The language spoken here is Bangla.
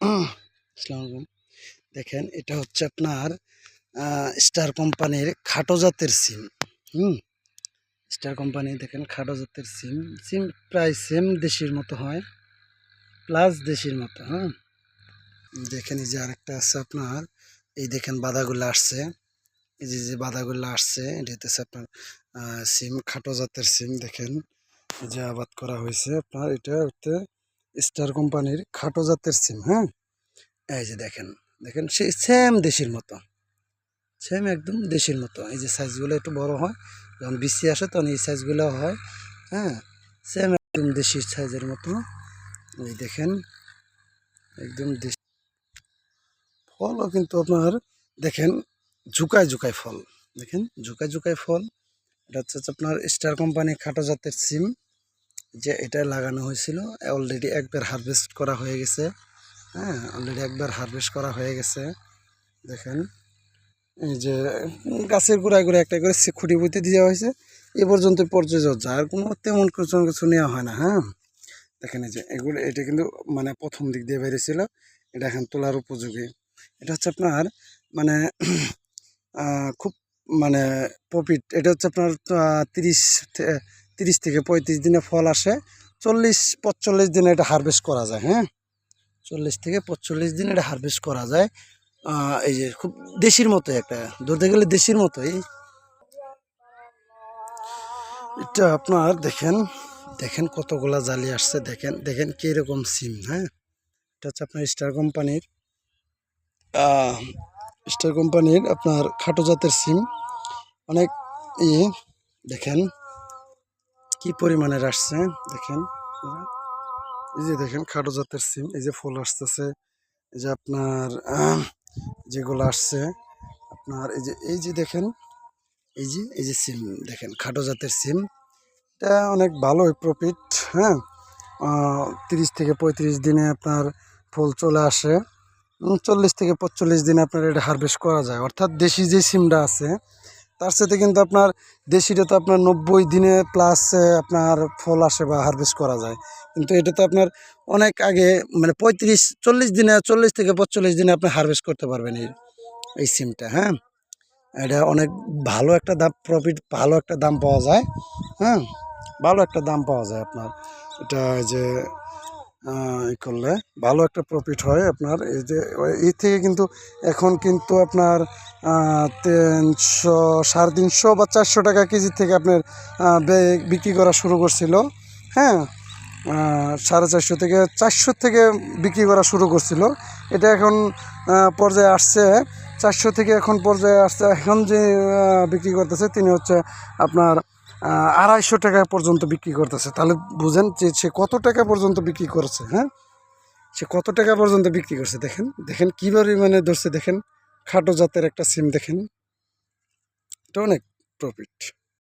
আসসালামু আলাইকুম। দেখেন, এটা হচ্ছে আপনার স্টার কোম্পানির খাটো জাতের সিম। হুম? স্টার কোম্পানি দেখেন, খাটো জাতের সিম। সিম প্রায় সেম দেশির মতো হয় প্লাস দেশির মতো হ্যাঁ? দেখেন, এই যে আরেকটা আছে আপনার, এই দেখেন বাধাগুলো আসছে। এই যে যে বাধাগুলো আসছে, এটা আপনার সিম, খাটো জাতের সিম, দেখেন। যে আবাদ করা হয়েছে আপনার, এটা হচ্ছে স্টার কোম্পানির খাটো জাতের সিম হ্যাঁ? এই যে দেখেন দেখেন, সে সেম দেশির মতো। সেম একদম দেশির মতো। এই যে সাইজগুলো একটু বড় হয়, যখন বৃষ্টি আসে তখন এই সাইজগুলো হয় হ্যাঁ? সেম একদম দেশির সাইজের মতো। এই দেখেন, একদম দেশি। ফলও কিন্তু আপনার, দেখেন, ঝুকায় ঝুকায় ফল। দেখেন, ঝুকায় ঝুকায় ফল। এটা হচ্ছে আপনার স্টার কোম্পানি খাটো জাতের সিম। যে এটা লাগানো হয়েছিল অলরেডি একবার হারভেস্ট করা হয়ে গেছে। হ্যাঁ অলরেডি একবার হারভেস্ট করা হয়ে গেছে। দেখেন, এই যে গাছের গোড়ায় গোড়ায় একটা করে খুঁটি বুঝতে দেওয়া হয়েছে। এ পর্যন্ত পর্যালোচনা আর কোনো তেমন কিছু কিছু নেওয়া হয় না হ্যাঁ। দেখেন এই যে এগুলো, এটা কিন্তু মানে প্রথম দিক দিয়ে বেরিয়েছিল। এটা এখন তোলার উপযোগী। এটা হচ্ছে আপনার মানে খুব মানে প্রফিট এটা হচ্ছে আপনার তিরিশ তিরিশ থেকে পঁয়ত্রিশ দিনে ফল আসে। চল্লিশ, পঁচল্লিশ দিনে এটা হারভেস্ট করা যায় হ্যাঁ? চল্লিশ থেকে পঁচল্লিশ দিন এটা হারভেস্ট করা যায়। এই যে খুব দেশির মতোই একটা, ধরতে গেলে দেশির মতোই। এটা আপনার দেখেন দেখেন কতগুলা জালি আসছে, দেখেন দেখেন কীরকম সিম হ্যাঁ? এটা হচ্ছে আপনার স্টার কোম্পানির স্টার কোম্পানির আপনার খাটো জাতের সিম। অনেক ই, দেখেন কি পরিমাণের আসছে দেখেন, এই যে দেখেন খাটো জাতের সিম, এই যে ফুল আসতেছে। এই যে আপনার যেগুলো আসছে, আপনার এই যে এই যে দেখেন, এই যে এই যে সিম, দেখেন খাটো জাতের সিম। এটা অনেক ভালোই প্রফিট হ্যাঁ? তিরিশ থেকে পঁয়ত্রিশ দিনে আপনার ফুল চলে আসে। চল্লিশ থেকে পঁচল্লিশ দিনে আপনার এটা হারভেস্ট করা যায়। অর্থাৎ দেশি যে সিমটা আছে তার সাথে কিন্তু আপনার দেশিটা তো আপনার নব্বই দিনে প্লাস আপনার ফল আসে বা হারভেস্ট করা যায়। কিন্তু এটা তো আপনার অনেক আগে মানে পঁয়ত্রিশ, চল্লিশ দিনে, চল্লিশ থেকে পঁচল্লিশ দিনে আপনি হারভেস্ট করতে পারবেন এই এই সিমটা হ্যাঁ? এটা অনেক ভালো একটা দাম প্রফিট ভালো একটা দাম পাওয়া যায় হ্যাঁ? ভালো একটা দাম পাওয়া যায় আপনার। এটা যে করলে ভালো একটা প্রফিট হয় আপনার। এই যে, এই থেকে কিন্তু এখন কিন্তু আপনার তিনশো, সাড়ে তিনশো বা চারশো টাকা কেজি থেকে আপনার বিক্রি করা শুরু করছিল। হ্যাঁ? সাড়ে চারশো থেকে চারশো থেকে বিক্রি করা শুরু করছিল। এটা এখন পর্যায়ে আসছে। চারশো থেকে এখন পর্যায়ে আসছে। এখন যে বিক্রি করতেছে, তিনি হচ্ছে আপনার আড়াইশো টাকা পর্যন্ত বিক্রি করতেছে। তাহলে বুঝেন যে সে কত টাকা পর্যন্ত বিক্রি করছে হ্যাঁ? সে কত টাকা পর্যন্ত বিক্রি করছে, দেখেন। দেখেন কী পরিমাণে ধরছে, দেখেন। খাটো জাতের একটা সিম, দেখেন। এটা অনেক প্রফিট